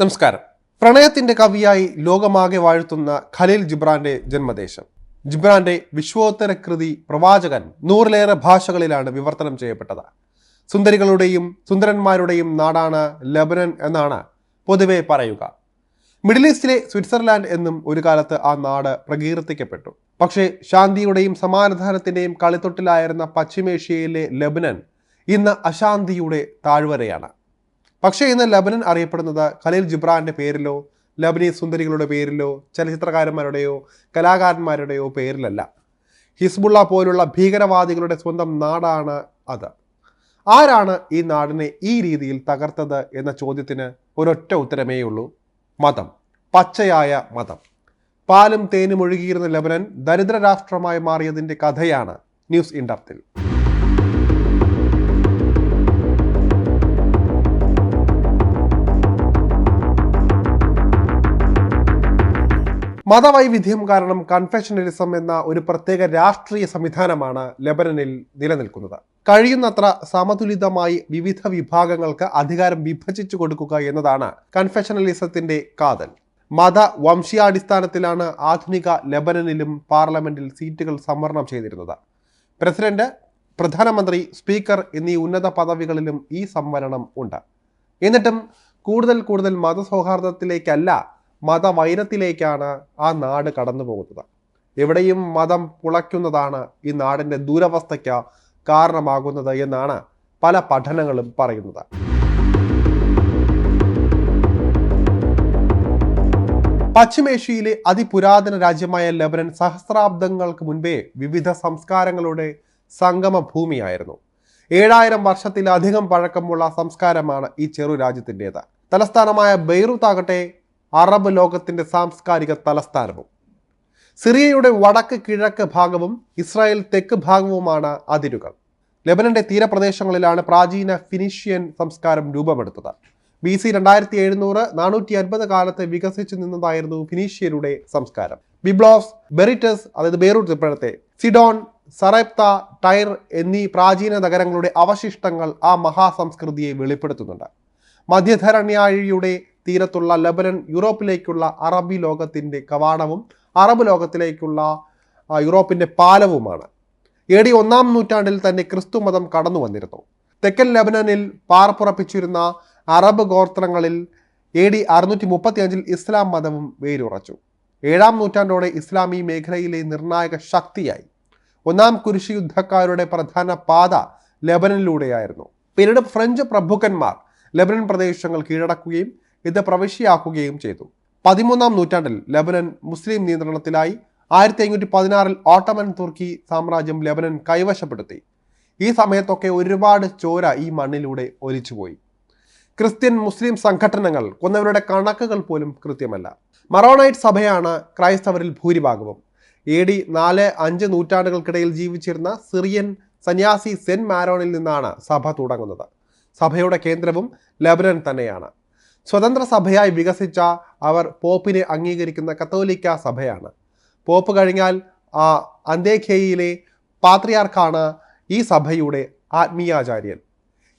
നമസ്കാരം. പ്രണയത്തിന്റെ കവിയായി ലോകമാകെ വാഴ്ത്തുന്ന ഖലീൽ ജിബ്രാന്റെ ജന്മദേശം. ജിബ്രാന്റെ വിശ്വോത്തര കൃതി പ്രവാചകൻ നൂറിലേറെ ഭാഷകളിലാണ് വിവർത്തനം ചെയ്യപ്പെട്ടത്. സുന്ദരികളുടെയും സുന്ദരന്മാരുടെയും നാടാണ് ലബനൻ എന്നാണ് പൊതുവെ പറയുക. മിഡിൽ ഈസ്റ്റിലെ സ്വിറ്റ്സർലാൻഡ് എന്നും ഒരു കാലത്ത് ആ നാട് പ്രകീർത്തിക്കപ്പെട്ടു. പക്ഷേ ശാന്തിയുടെയും സമാധാനത്തിന്റെയും കളിത്തൊട്ടിലായിരുന്ന പശ്ചിമേഷ്യയിലെ ലബനൻ ഇന്ന് അശാന്തിയുടെ താഴ്വരയാണ്. പക്ഷേ ഇന്ന് ലബനൻ അറിയപ്പെടുന്നത് ഖലീൽ ജിബ്രാന്റെ പേരിലോ ലബനീസ് സുന്ദരികളുടെ പേരിലോ ചലച്ചിത്രകാരന്മാരുടെയോ കലാകാരന്മാരുടെയോ പേരിലല്ല. ഹിസ്ബുള്ള പോലുള്ള ഭീകരവാദികളുടെ സ്വന്തം നാടാണ് അത്. ആരാണ് ഈ നാടിനെ ഈ രീതിയിൽ തകർത്തത് എന്ന ചോദ്യത്തിന് ഒരൊറ്റ ഉത്തരമേ ഉള്ളൂ. മതം. പച്ചയായ മതം. പാലും തേനും ഒഴുകിയിരുന്ന ലബനൻ ദരിദ്ര രാഷ്ട്രമായി മാറിയതിന്റെ കഥയാണ് ന്യൂസ് ഇൻഡപ്തിൽ മതവൈവിധ്യം കാരണം കൺഫെഷനലിസം എന്ന ഒരു പ്രത്യേക രാഷ്ട്രീയ സംവിധാനമാണ് ലെബനനിൽ നിലനിൽക്കുന്നത്. കഴിയുന്നത്ര സമതുലിതമായി വിവിധ വിഭാഗങ്ങൾക്ക് അധികാരം വിഭജിച്ചു കൊടുക്കുക എന്നതാണ് കൺഫെഷനലിസത്തിന്റെ കാതൽ. മത വംശീയാടിസ്ഥാനത്തിലാണ് ആധുനിക ലെബനനിലും പാർലമെന്റിൽ സീറ്റുകൾ സംവരണം ചെയ്തിരുന്നത്. പ്രസിഡന്റ് പ്രധാനമന്ത്രി സ്പീക്കർ എന്നീ ഉന്നത പദവികളിലും ഈ സംവരണം ഉണ്ട്. എന്നിട്ടും കൂടുതൽ കൂടുതൽ മതസൗഹാർദ്ദത്തിലേക്കല്ല മതവൈരത്തിലേക്കാണ് ആ നാട് കടന്നു പോകുന്നത് എവിടെയും മതം പുളയ്ക്കുന്നതാണ് ഈ നാടിന്റെ ദുരവസ്ഥയ്ക്ക് കാരണമാകുന്നത് എന്നാണ് പല പഠനങ്ങളും പറയുന്നത്. പശ്ചിമേഷ്യയിലെ അതിപുരാതന രാജ്യമായ ലബനൻ സഹസ്രാബ്ദങ്ങൾക്ക് മുൻപേ വിവിധ സംസ്കാരങ്ങളുടെ സംഗമ ഭൂമിയായിരുന്നു ഏഴായിരം വർഷത്തിലധികം പഴക്കമുള്ള സംസ്കാരമാണ് ഈ ചെറു രാജ്യത്തിന്റെത്. തലസ്ഥാനമായ ബെയ്റൂത്ത് ആകട്ടെ അറബ് ലോകത്തിന്റെ സാംസ്കാരിക തലസ്ഥാനവും. സിറിയയുടെ വടക്ക് കിഴക്ക് ഭാഗവും ഇസ്രായേൽ തെക്ക് ഭാഗവുമാണ് അതിരുകൾ. ലെബനന്റെ തീരപ്രദേശങ്ങളിലാണ് പ്രാചീന ഫിനിഷ്യൻ സംസ്കാരം രൂപമെടുത്തത് ബി സി രണ്ടായിരത്തി എഴുന്നൂറ് നാനൂറ്റി അൻപത് കാലത്ത് വികസിച്ചു നിന്നതായിരുന്നു ഫിനീഷ്യരുടെ സംസ്കാരം. ബിബ്ലോസ് ബെറിറ്റസ് അതായത് ബെയ്റൂട്ട് ഇപ്പോഴത്തെ സിഡോൺ സറൈപ്ത ടൈർ എന്നീ പ്രാചീന നഗരങ്ങളുടെ അവശിഷ്ടങ്ങൾ ആ മഹാസംസ്കൃതിയെ വെളിപ്പെടുത്തുന്നുണ്ട്. മധ്യധരണ്യാഴിയുടെ തീരത്തുള്ള ലബനൻ യൂറോപ്പിലേക്കുള്ള അറബി ലോകത്തിന്റെ കവാടവും അറബ് ലോകത്തിലേക്കുള്ള യൂറോപ്പിന്റെ പാലവുമാണ്. എ ഡി ഒന്നാം നൂറ്റാണ്ടിൽ തന്നെ ക്രിസ്തു മതം കടന്നു വന്നിരുന്നു. തെക്കൻ ലബനനിൽ പാർപ്പുറപ്പിച്ചിരുന്ന അറബ് ഗോത്രങ്ങളിൽ എ ഡി അറുന്നൂറ്റി മുപ്പത്തി അഞ്ചിൽ ഇസ്ലാം മതവും വേരുറച്ചു. ഏഴാം നൂറ്റാണ്ടോടെ ഇസ്ലാം ഈ മേഖലയിലെ നിർണായക ശക്തിയായി. ഒന്നാം കുരിശി യുദ്ധക്കാരുടെ പ്രധാന പാത ലബനനിലൂടെയായിരുന്നു. പിന്നീട് ഫ്രഞ്ച് പ്രഭുക്കന്മാർ ലബനൻ പ്രദേശങ്ങൾ കീഴടക്കുകയും ഇത് പ്രവിശ്യയാക്കുകയും ചെയ്തു. പതിമൂന്നാം നൂറ്റാണ്ടിൽ ലബനൻ മുസ്ലിം നിയന്ത്രണത്തിലായി ആയിരത്തി അഞ്ഞൂറ്റി പതിനാറിൽ ഓട്ടമൻ തുർക്കി സാമ്രാജ്യം ലബനൻ കൈവശപ്പെടുത്തി. ഈ സമയത്തൊക്കെ ഒരുപാട് ചോര ഈ മണ്ണിലൂടെ ഒലിച്ചുപോയി. ക്രിസ്ത്യൻ മുസ്ലിം സംഘടനകൾ കൊന്നവരുടെ കണക്കുകൾ പോലും കൃത്യമല്ല. മറോണൈറ്റ് സഭയാണ് ക്രൈസ്തവരിൽ ഭൂരിഭാഗവും. എ ഡി നാല് അഞ്ച് നൂറ്റാണ്ടുകൾക്കിടയിൽ ജീവിച്ചിരുന്ന സിറിയൻ സന്യാസി സെൻ മാരോണിൽ നിന്നാണ് സഭ തുടങ്ങുന്നത്. സഭയുടെ കേന്ദ്രവും ലബനൻ തന്നെയാണ്. സ്വതന്ത്ര സഭയായി വികസിച്ച അവർ പോപ്പിനെ അംഗീകരിക്കുന്ന കത്തോലിക്ക സഭയാണ്. പോപ്പ് കഴിഞ്ഞാൽ ആ അന്തേഖ്യയിലെ പാത്രിയാർക്കാണ് ഈ സഭയുടെ ആത്മീയാചാര്യൻ.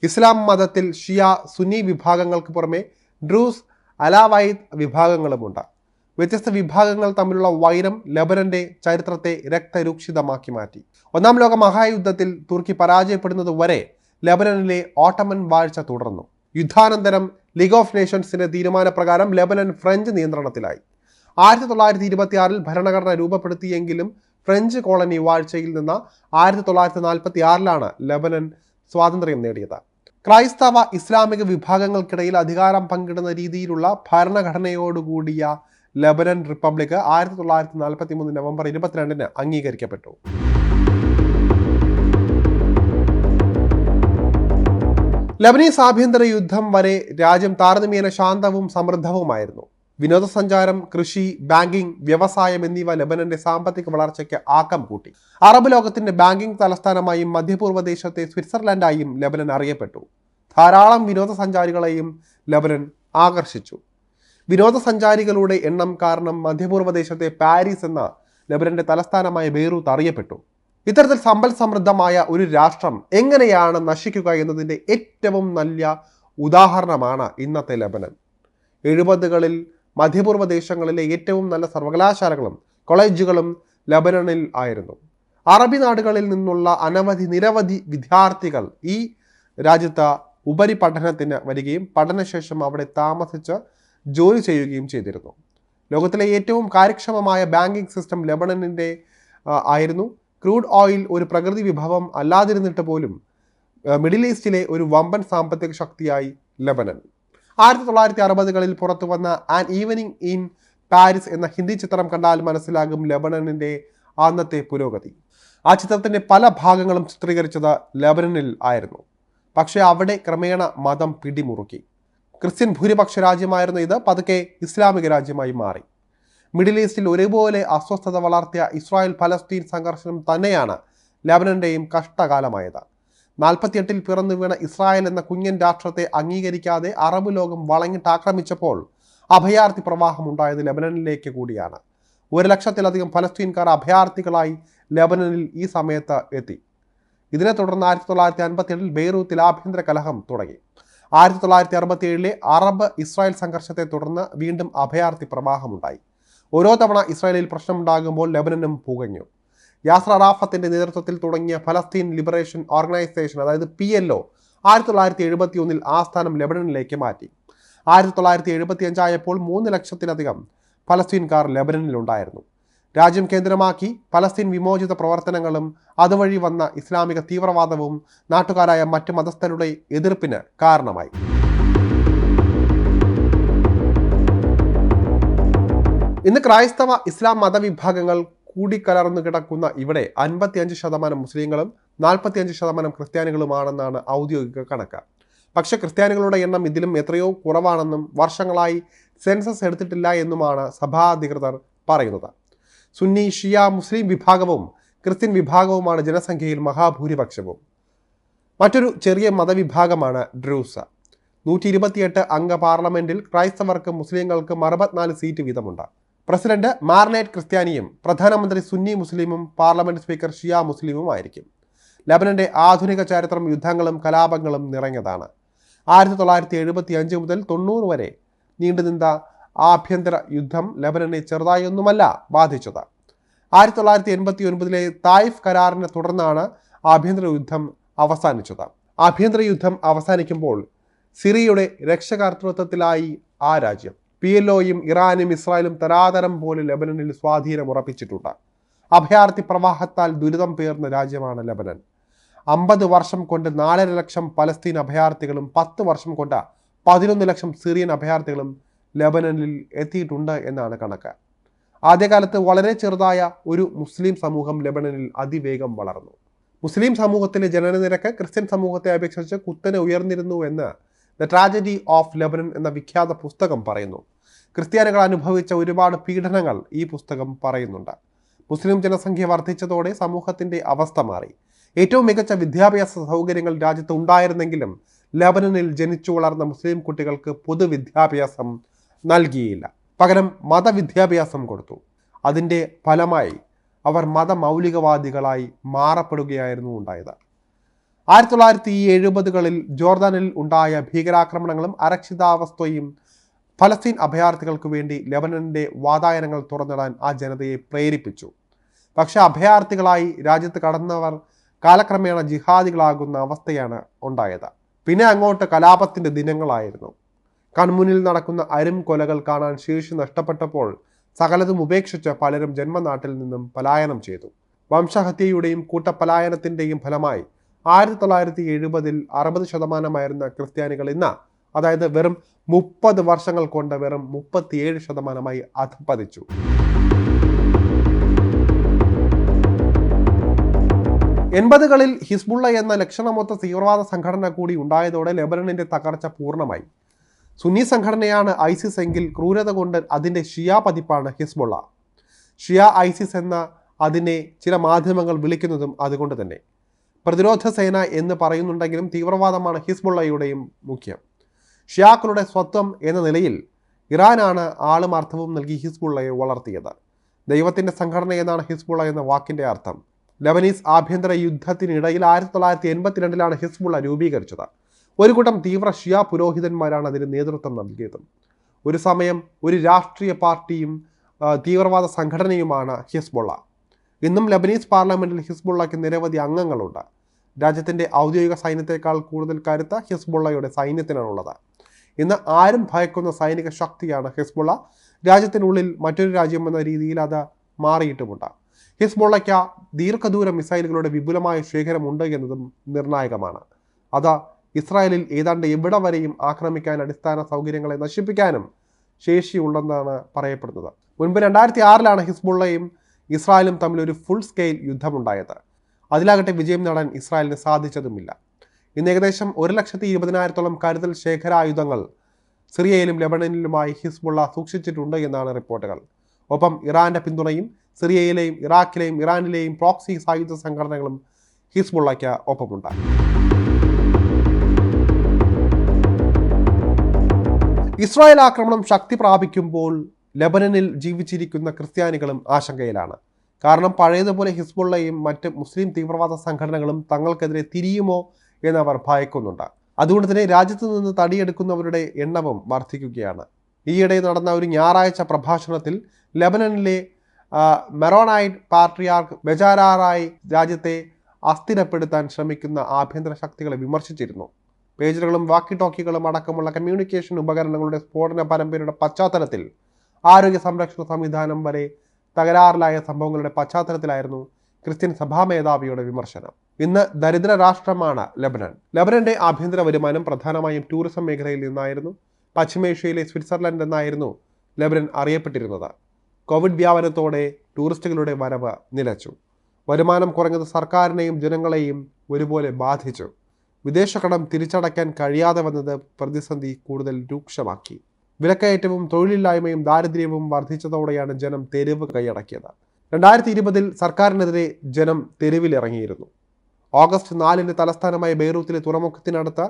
ഇസ്ലാം മതത്തിൽ ഷിയ സുന്നി വിഭാഗങ്ങൾക്ക് പുറമെ ഡ്രൂസ് അലാവൈദ് വിഭാഗങ്ങളുമുണ്ട്. വ്യത്യസ്ത വിഭാഗങ്ങൾ തമ്മിലുള്ള വൈരം ലബനന്റെ ചരിത്രത്തെ രക്തരൂക്ഷിതമാക്കി മാറ്റി. ഒന്നാം ലോക മഹായുദ്ധത്തിൽ തുർക്കി പരാജയപ്പെടുന്നത് വരെ ലബനനിലെ ഓട്ടമൻ വാഴ്ച തുടർന്നു. യുദ്ധാനന്തരം ലീഗ് ഓഫ് നേഷൻസിന്റെ തീരുമാനപ്രകാരം ലെബനൻ ഫ്രഞ്ച് നിയന്ത്രണത്തിലായി. ആയിരത്തി തൊള്ളായിരത്തി ഇരുപത്തിയാറിൽ ഭരണഘടന രൂപപ്പെടുത്തിയെങ്കിലും ഫ്രഞ്ച് കോളനി വാഴ്ചയിൽ നിന്ന് ആയിരത്തി തൊള്ളായിരത്തി നാൽപ്പത്തി ആറിലാണ് ലെബനൻ സ്വാതന്ത്ര്യം നേടിയത്. ക്രൈസ്തവ ഇസ്ലാമിക വിഭാഗങ്ങൾക്കിടയിൽ അധികാരം പങ്കിടുന്ന രീതിയിലുള്ള ഭരണഘടനയോടുകൂടിയ ലെബനൻ റിപ്പബ്ലിക് ആയിരത്തി തൊള്ളായിരത്തി നാൽപ്പത്തി മൂന്ന് നവംബർ ഇരുപത്തിരണ്ടിന് അംഗീകരിക്കപ്പെട്ടു. ലബനീസ് ആഭ്യന്തര യുദ്ധം വരെ രാജ്യം താരതമ്യേന ശാന്തവും സമൃദ്ധവുമായിരുന്നു. വിനോദസഞ്ചാരം കൃഷി ബാങ്കിംഗ് വ്യവസായം എന്നിവ ലബനന്റെ സാമ്പത്തിക വളർച്ചയ്ക്ക് ആക്കം കൂട്ടി. അറബ് ലോകത്തിന്റെ ബാങ്കിംഗ് തലസ്ഥാനമായും മധ്യപൂർവ ദേശത്തെ സ്വിറ്റ്സർലൻഡായും ലബനൻ അറിയപ്പെട്ടു. ധാരാളം വിനോദസഞ്ചാരികളെയും ലബനൻ ആകർഷിച്ചു. വിനോദസഞ്ചാരികളുടെ എണ്ണം കാരണം മധ്യപൂർവ ദേശത്തെ പാരീസ് എന്ന ലബനന്റെ തലസ്ഥാനമായ ബെയ്റൂത്ത് അറിയപ്പെട്ടു. ഇത്തരത്തിൽ സമ്പൽ സമൃദ്ധമായ ഒരു രാഷ്ട്രം എങ്ങനെയാണ് നശിക്കുക എന്നതിന്റെ ഏറ്റവും നല്ല ഉദാഹരണമാണ് ഇന്നത്തെ ലബനൻ. എഴുപതുകളിൽ മധ്യപൂർവ ദേശങ്ങളിലെ ഏറ്റവും നല്ല സർവകലാശാലകളും കോളേജുകളും ലബനനിൽ ആയിരുന്നു. അറബി നാടുകളിൽ നിന്നുള്ള അനവധി നിരവധി വിദ്യാർത്ഥികൾ ഈ രാജ്യത്ത് ഉപരിപഠനത്തിന് വരികയും പഠനശേഷം അവിടെ താമസിച്ച് ജോലി ചെയ്യുകയും ചെയ്തിരുന്നു. ലോകത്തിലെ ഏറ്റവും കാര്യക്ഷമമായ ബാങ്കിങ് സിസ്റ്റം ലബണനിന്റെ ആയിരുന്നു. ക്രൂഡ് ഓയിൽ ഒരു പ്രകൃതി വിഭവം അല്ലാതിരുന്നിട്ട് പോലും മിഡിൽ ഈസ്റ്റിലെ ഒരു വമ്പൻ സാമ്പത്തിക ശക്തിയായി ലെബനൻ. ആയിരത്തി തൊള്ളായിരത്തി അറുപതുകളിൽ പുറത്തു വന്ന ആൻ ഈവനിങ് ഇൻ പാരീസ് എന്ന ഹിന്ദി ചിത്രം കണ്ടാൽ മനസ്സിലാകും ലെബനനിന്റെ അന്നത്തെ പുരോഗതി. ആ ചിത്രത്തിന്റെ പല ഭാഗങ്ങളും ചിത്രീകരിച്ചത് ലെബനനിൽ ആയിരുന്നു. പക്ഷേ അവിടെ ക്രമേണ മതം പിടിമുറുക്കി. ക്രിസ്ത്യൻ ഭൂരിപക്ഷ രാജ്യമായിരുന്ന ഇത് പതുക്കെ ഇസ്ലാമിക രാജ്യമായി മാറി. മിഡിൽ ഈസ്റ്റിൽ ഒരുപോലെ അസ്വസ്ഥത വളർത്തിയ ഇസ്രായേൽ ഫലസ്തീൻ സംഘർഷം തന്നെയാണ് ലെബനന്റെയും കഷ്ടകാലമായത്. നാൽപ്പത്തിയെട്ടിൽ പിറന്നു വീണ ഇസ്രായേൽ എന്ന കുഞ്ഞൻ രാഷ്ട്രത്തെ അംഗീകരിക്കാതെ അറബ് ലോകം വളങ്ങിട്ട് ആക്രമിച്ചപ്പോൾ അഭയാർത്ഥി പ്രവാഹം ഉണ്ടായത് ലബനനിലേക്ക് കൂടിയാണ്. ഒരു ലക്ഷത്തിലധികം ഫലസ്തീൻകാർ അഭയാർത്ഥികളായി ലബനനിൽ ഈ സമയത്ത് എത്തി. ഇതിനെ തുടർന്ന് ആയിരത്തി തൊള്ളായിരത്തി അൻപത്തി ഏഴിൽ ബെയ്റൂത്തിൽ ആഭ്യന്തര കലഹം തുടങ്ങി. ആയിരത്തി തൊള്ളായിരത്തി അറുപത്തി ഏഴിലെ അറബ് ഇസ്രായേൽ സംഘർഷത്തെ തുടർന്ന് വീണ്ടും അഭയാർത്ഥി പ്രവാഹമുണ്ടായി. ഓരോ തവണ ഇസ്രായേലിൽ പ്രശ്നമുണ്ടാകുമ്പോൾ ലെബനനും പുകഞ്ഞു. യാസ്ര റാഫത്തിന്റെ നേതൃത്വത്തിൽ തുടങ്ങിയ ഫലസ്തീൻ ലിബറേഷൻ ഓർഗനൈസേഷൻ അതായത് പി എൽ ഒ ആയിരത്തി തൊള്ളായിരത്തി എഴുപത്തി ഒന്നിൽ ആസ്ഥാനം ലെബനനിലേക്ക് മാറ്റി. ആയിരത്തി തൊള്ളായിരത്തി എഴുപത്തി അഞ്ചായപ്പോൾ മൂന്ന് ലക്ഷത്തിലധികം ഫലസ്തീൻകാർ ലെബനനിലുണ്ടായിരുന്നു. രാജ്യം കേന്ദ്രമാക്കി ഫലസ്തീൻ വിമോചിത പ്രവർത്തനങ്ങളും അതുവഴി വന്ന ഇസ്ലാമിക തീവ്രവാദവും നാട്ടുകാരായ മറ്റ് മതസ്ഥരുടെ എതിർപ്പിന് കാരണമായി. ഇന്ന് ക്രൈസ്തവ ഇസ്ലാം മതവിഭാഗങ്ങൾ കൂടിക്കലർന്നു കിടക്കുന്ന ഇവിടെ അൻപത്തിയഞ്ച് ശതമാനം മുസ്ലിങ്ങളും നാൽപ്പത്തിയഞ്ച് ശതമാനം ക്രിസ്ത്യാനികളുമാണെന്നാണ് ഔദ്യോഗിക കണക്ക്. പക്ഷെ ക്രിസ്ത്യാനികളുടെ എണ്ണം ഇതിലും എത്രയോ കുറവാണെന്നും വർഷങ്ങളായി സെൻസസ് എടുത്തിട്ടില്ല എന്നുമാണ് സഭാധികൃതർ പറയുന്നത്. സുന്നി ഷിയ മുസ്ലിം വിഭാഗവും ക്രിസ്ത്യൻ വിഭാഗവുമാണ് ജനസംഖ്യയിൽ മഹാഭൂരിപക്ഷവും. മറ്റൊരു ചെറിയ മതവിഭാഗമാണ് ഡ്രൂസ നൂറ്റി ഇരുപത്തിയെട്ട് അംഗ പാർലമെന്റിൽ ക്രൈസ്തവർക്കും മുസ്ലിങ്ങൾക്കും അറുപത്തിനാല് സീറ്റ് വീതമുണ്ട്. പ്രസിഡന്റ് മാർനേറ്റ് ക്രിസ്ത്യാനിയും പ്രധാനമന്ത്രി സുന്നി മുസ്ലിമും പാർലമെന്റ് സ്പീക്കർ ഷിയ മുസ്ലിമും ആയിരിക്കും. ലബനന്റെ ആധുനിക ചരിത്രം യുദ്ധങ്ങളും കലാപങ്ങളും നിറഞ്ഞതാണ്. ആയിരത്തി തൊള്ളായിരത്തി എഴുപത്തി അഞ്ച് മുതൽ തൊണ്ണൂറ് വരെ നീണ്ടുനിന്ന ആഭ്യന്തര യുദ്ധം ലബനനെ ചെറുതായൊന്നുമല്ല ബാധിച്ചത്. ആയിരത്തി തൊള്ളായിരത്തി എൺപത്തി ഒൻപതിലെ തായിഫ് കരാറിനെ തുടർന്നാണ് ആഭ്യന്തര യുദ്ധം അവസാനിച്ചത്. ആഭ്യന്തര യുദ്ധം അവസാനിക്കുമ്പോൾ സിറിയയുടെ രക്ഷകർത്തൃത്വത്തിലായി ആ രാജ്യം. പി എൽ ഒയും ഇറാനും ഇസ്രായേലും തരാതരം പോലെ ലബനനിൽ സ്വാധീനം ഉറപ്പിച്ചിട്ടുണ്ട്. അഭയാർത്ഥി പ്രവാഹത്താൽ ദുരിതം പേർന്ന രാജ്യമാണ് ലബനൻ. അമ്പത് വർഷം കൊണ്ട് നാലര ലക്ഷം പലസ്തീൻ അഭയാർത്ഥികളും പത്ത് വർഷം കൊണ്ട് പതിനൊന്ന് ലക്ഷം സിറിയൻ അഭയാർത്ഥികളും ലബനനിൽ എത്തിയിട്ടുണ്ട് എന്നാണ് കണക്ക്. ആദ്യകാലത്ത് വളരെ ചെറുതായ ഒരു മുസ്ലിം സമൂഹം ലബനനിൽ അതിവേഗം വളർന്നു. മുസ്ലിം സമൂഹത്തിലെ ജനനനിരക്ക് ക്രിസ്ത്യൻ സമൂഹത്തെ അപേക്ഷിച്ച് കുത്തനെ ഉയർന്നിരുന്നു എന്ന് ദ ട്രാജഡി ഓഫ് ലെബനൻ എന്ന വിഖ്യാത പുസ്തകം പറയുന്നു. ക്രിസ്ത്യാനികൾ അനുഭവിച്ച ഒരുപാട് പീഡനങ്ങൾ ഈ പുസ്തകം പറയുന്നുണ്ട്. മുസ്ലിം ജനസംഖ്യ വർദ്ധിച്ചതോടെ സമൂഹത്തിന്റെ അവസ്ഥ മാറി. ഏറ്റവും മികച്ച വിദ്യാഭ്യാസ സൗകര്യങ്ങൾ രാജ്യത്ത് ഉണ്ടായിരുന്നെങ്കിലും ലബനനിൽ ജനിച്ചു വളർന്ന മുസ്ലിം കുട്ടികൾക്ക് പൊതുവിദ്യാഭ്യാസം നൽകിയില്ല. പകരം മതവിദ്യാഭ്യാസം കൊടുത്തു. അതിന്റെ ഫലമായി അവർ മതമൗലികവാദികളായി മാറപ്പെടുകയായിരുന്നു ഉണ്ടായത്. ആയിരത്തി തൊള്ളായിരത്തി എഴുപതുകളിൽ ജോർദാനിൽ ഉണ്ടായ ഭീകരാക്രമണങ്ങളും അരക്ഷിതാവസ്ഥയും ഫലസ്തീൻ അഭയാർത്ഥികൾക്ക് വേണ്ടി ലെബനനിന്റെ വാതായനങ്ങൾ തുറന്നിടാൻ ആ ജനതയെ പ്രേരിപ്പിച്ചു. പക്ഷേ അഭയാർത്ഥികളായി രാജ്യത്ത് കടന്നവർ കാലക്രമേണ ജിഹാദികളാകുന്ന അവസ്ഥയാണ് ഉണ്ടായത്. പിന്നെ അങ്ങോട്ട് കലാപത്തിന്റെ ദിനങ്ങളായിരുന്നു. കൺമുന്നിൽ നടക്കുന്ന അരും കൊലകൾ കാണാൻ ശേഷി നഷ്ടപ്പെട്ടപ്പോൾ സകലതും ഉപേക്ഷിച്ച് പലരും ജന്മനാട്ടിൽ നിന്നും പലായനം ചെയ്തു. വംശഹത്യയുടെയും കൂട്ടപലായനത്തിന്റെയും ഫലമായി ആയിരത്തി തൊള്ളായിരത്തി എഴുപതിൽ അറുപത് ശതമാനമായിരുന്ന ക്രിസ്ത്യാനികൾ ഇന്ന് അതായത് വെറും മുപ്പത് വർഷങ്ങൾ കൊണ്ട് വെറും മുപ്പത്തിയേഴ് ശതമാനമായി അധപ്പതിച്ചു എൺപതുകളിൽ ഹിസ്ബുള്ള എന്ന ലക്ഷണമൊത്ത തീവ്രവാദ സംഘടന കൂടി ഉണ്ടായതോടെ ലെബനനിന്റെ തകർച്ച പൂർണമായി. സുന്നി സംഘടനയാണ് ഐസിസ് എങ്കിൽ ക്രൂരത കൊണ്ട് അതിന്റെ ഷിയാ പതിപ്പാണ് ഹിസ്ബുള്ള. ഷിയ ഐസിസ് എന്ന അതിനെ ചില മാധ്യമങ്ങൾ വിളിക്കുന്നതും അതുകൊണ്ട് തന്നെ. പ്രതിരോധ സേന എന്ന് പറയുന്നുണ്ടെങ്കിലും തീവ്രവാദമാണ് ഹിസ്ബുള്ളയുടെയും മുഖ്യം. ഷിയാക്കളുടെ സ്വത്വം എന്ന നിലയിൽ ഇറാനാണ് ആളും അർത്ഥവും നൽകി ഹിസ്ബുള്ളയെ വളർത്തിയത്. ദൈവത്തിന്റെ സംഘടന എന്നാണ് ഹിസ്ബുള്ള എന്ന വാക്കിന്റെ അർത്ഥം. ലബനീസ് ആഭ്യന്തര യുദ്ധത്തിനിടയിൽ ആയിരത്തി തൊള്ളായിരത്തി എൺപത്തിരണ്ടിലാണ് ഹിസ്ബുള്ള രൂപീകരിച്ചത്. ഒരു കൂട്ടം തീവ്ര ഷിയ പുരോഹിതന്മാരാണ് അതിന് നേതൃത്വം നൽകിയത്. ഒരു സമയം ഒരു രാഷ്ട്രീയ പാർട്ടിയും തീവ്രവാദ സംഘടനയുമാണ് ഹിസ്ബുള്ള. ഇന്നും ലബനീസ് പാർലമെന്റിൽ ഹിസ്ബുള്ളയ്ക്ക് നിരവധി അംഗങ്ങളുണ്ട്. രാജ്യത്തിന്റെ ഔദ്യോഗിക സൈന്യത്തെക്കാൾ കൂടുതൽ കരുത്ത് ഹിസ്ബുള്ളയുടെ സൈന്യത്തിനാണുള്ളത്. ഇന്ന് ആരും ഭയക്കുന്ന സൈനിക ശക്തിയാണ് ഹിസ്ബുള്ള. രാജ്യത്തിനുള്ളിൽ മറ്റൊരു രാജ്യം എന്ന രീതിയിൽ അത് മാറിയിട്ടുമുണ്ട്. ഹിസ്ബുള്ളയ്ക്ക് ദീർഘദൂര മിസൈലുകളുടെ വിപുലമായ ശേഖരമുണ്ട് എന്നതും നിർണായകമാണ്. അത് ഇസ്രായേലിൽ ഏതാണ്ട് എവിടെ വരെയും ആക്രമിക്കാൻ അടിസ്ഥാന സൗകര്യങ്ങളെ നശിപ്പിക്കാനും ശേഷിയുണ്ടെന്നാണ് പറയപ്പെടുന്നത്. മുൻപ് രണ്ടായിരത്തി ആറിലാണ് ഹിസ്ബുള്ളയും ഇസ്രായേലും തമ്മിൽ ഒരു ഫുൾ സ്കെയിൽ യുദ്ധമുണ്ടായത്. അതിലാകട്ടെ വിജയം നേടാൻ ഇസ്രായേലിന് സാധിച്ചതുമില്ല. ഇന്ന് ഏകദേശം ഒരു ലക്ഷത്തി ഇരുപതിനായിരത്തോളം കരുതൽ ശേഖരായുധങ്ങൾ സിറിയയിലും ലബണനിലുമായി ഹിസ്ബുള്ള സൂക്ഷിച്ചിട്ടുണ്ട് എന്നാണ് റിപ്പോർട്ടുകൾ. ഒപ്പം ഇറാന്റെ പിന്തുണയും സിറിയയിലെയും ഇറാഖിലെയും ഇറാനിലെയും പ്രോക്സി സായുധ സംഘടനകളും ഹിസ്ബുള്ളയ്ക്ക് ഒപ്പമുണ്ട്. ഇസ്രായേൽ ആക്രമണം ശക്തി പ്രാപിക്കുമ്പോൾ ലെബനനിൽ ജീവിച്ചിരിക്കുന്ന ക്രിസ്ത്യാനികളും ആശങ്കയിലാണ്. കാരണം പഴയതുപോലെ ഹിസ്ബുള്ളയും മറ്റ് മുസ്ലിം തീവ്രവാദ സംഘടനകളും തങ്ങൾക്കെതിരെ തിരിയുമോ എന്ന് അവർ ഭയക്കുന്നുണ്ട്. അതുകൊണ്ട് തന്നെ രാജ്യത്ത് നിന്ന് തടിയെടുക്കുന്നവരുടെ എണ്ണവും വർദ്ധിക്കുകയാണ് ഈയിടെ നടന്ന ഒരു ഞായറാഴ്ച പ്രഭാഷണത്തിൽ ലെബനനിലെ മെറോണൈറ്റ് പാട്രിയാർക്ക് ബജാരാറായി രാജ്യത്തെ അസ്ഥിരപ്പെടുത്താൻ ശ്രമിക്കുന്ന ആഭ്യന്തര ശക്തികളെ വിമർശിച്ചിരുന്നു. പേജറുകളും വാക്കി ടോക്കികളും അടക്കമുള്ള കമ്മ്യൂണിക്കേഷൻ ഉപകരണങ്ങളുടെ സ്ഫോടന പരമ്പരയുടെ പശ്ചാത്തലത്തിൽ ആരോഗ്യ സംരക്ഷണ സംവിധാനം വരെ തകരാറിലായ സംഭവങ്ങളുടെ പശ്ചാത്തലത്തിലായിരുന്നു ക്രിസ്ത്യൻ സഭാ മേധാവിയുടെ വിമർശനം. ഇന്ന് ദരിദ്ര രാഷ്ട്രമാണ് ലബനൻ. ലബനന്റെ ആഭ്യന്തര വരുമാനം പ്രധാനമായും ടൂറിസം മേഖലയിൽ നിന്നായിരുന്നു. പശ്ചിമേഷ്യയിലെ സ്വിറ്റ്സർലൻഡ് എന്നായിരുന്നു ലബനൻ അറിയപ്പെട്ടിരുന്നത്. കോവിഡ് വ്യാപനത്തോടെ ടൂറിസ്റ്റുകളുടെ വരവ് നിലച്ചു. വരുമാനം കുറഞ്ഞത് സർക്കാരിനെയും ജനങ്ങളെയും ഒരുപോലെ ബാധിച്ചു. വിദേശ കടം തിരിച്ചടയ്ക്കാൻ കഴിയാതെ വന്നത് പ്രതിസന്ധി കൂടുതൽ രൂക്ഷമാക്കി. വിലക്കയറ്റവും തൊഴിലില്ലായ്മയും ദാരിദ്ര്യവും വർദ്ധിച്ചതോടെയാണ് ജനം തെരുവ് കൈയടക്കിയത്. രണ്ടായിരത്തി ഇരുപതിൽ സർക്കാരിനെതിരെ ജനം തെരുവിലിറങ്ങിയിരുന്നു. ഓഗസ്റ്റ് നാലിന് തലസ്ഥാനമായ ബെയ്റൂത്തിലെ തുറമുഖത്തിനടുത്ത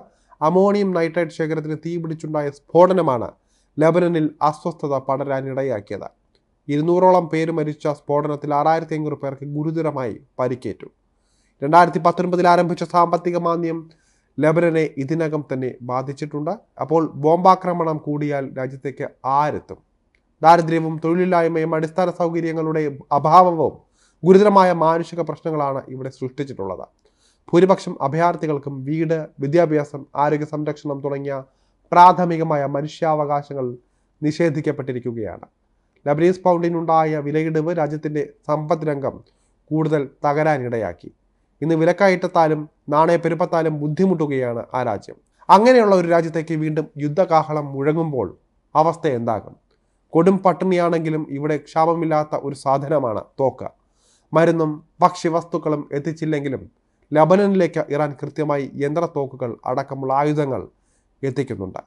അമോണിയം നൈട്രേറ്റ് ശേഖരത്തിന് തീപിടിച്ചുണ്ടായ സ്ഫോടനമാണ് ലബനനിൽ അസ്വസ്ഥത പടരാനിടയാക്കിയത്. ഇരുന്നൂറോളം പേര് മരിച്ച സ്ഫോടനത്തിൽ ആറായിരത്തി അഞ്ഞൂറ് പേർക്ക് ഗുരുതരമായി പരിക്കേറ്റു. രണ്ടായിരത്തി പത്തൊൻപതിൽ ആരംഭിച്ച സാമ്പത്തിക മാന്ദ്യം ലബനനെ ഇതിനകം തന്നെ ബാധിച്ചിട്ടുണ്ട്. അപ്പോൾ ബോംബാക്രമണം കൂടിയാൽ രാജ്യത്തേക്ക് ആരെത്തും? ദാരിദ്ര്യവും തൊഴിലില്ലായ്മയും അടിസ്ഥാന സൗകര്യങ്ങളുടെ അഭാവവും ഗുരുതരമായ മാനുഷിക പ്രശ്നങ്ങളാണ് ഇവിടെ സൃഷ്ടിച്ചിട്ടുള്ളത്. ഭൂരിപക്ഷം അഭയാർത്ഥികൾക്കും വീട് വിദ്യാഭ്യാസം ആരോഗ്യ സംരക്ഷണം തുടങ്ങിയ പ്രാഥമികമായ മനുഷ്യാവകാശങ്ങൾ നിഷേധിക്കപ്പെട്ടിരിക്കുകയാണ്. ലബനീസ് പൗണ്ടിനുണ്ടായ വിലയിടിവ് രാജ്യത്തിന്റെ സമ്പദ് രംഗം കൂടുതൽ തകരാനിടയാക്കി. ഇന്ന് വിലക്കയറ്റത്താലും നാണയപ്പെരുപ്പത്താലും ബുദ്ധിമുട്ടുകയാണ് ആ രാജ്യം. അങ്ങനെയുള്ള ഒരു രാജ്യത്തേക്ക് വീണ്ടും യുദ്ധകാഹളം മുഴങ്ങുമ്പോൾ അവസ്ഥ എന്താകും? കൊടും പട്ടിണിയാണെങ്കിലും ഇവിടെ ക്ഷാമമില്ലാത്ത ഒരു സാധനമാണ് തോക്ക്. മരുന്നും ഭക്ഷ്യവസ്തുക്കളും എത്തിച്ചില്ലെങ്കിലും ലബനനിലേക്ക് ഇറാൻ കൃത്യമായി യന്ത്രത്തോക്കുകൾ അടക്കമുള്ള ആയുധങ്ങൾ എത്തിക്കുന്നുണ്ട്.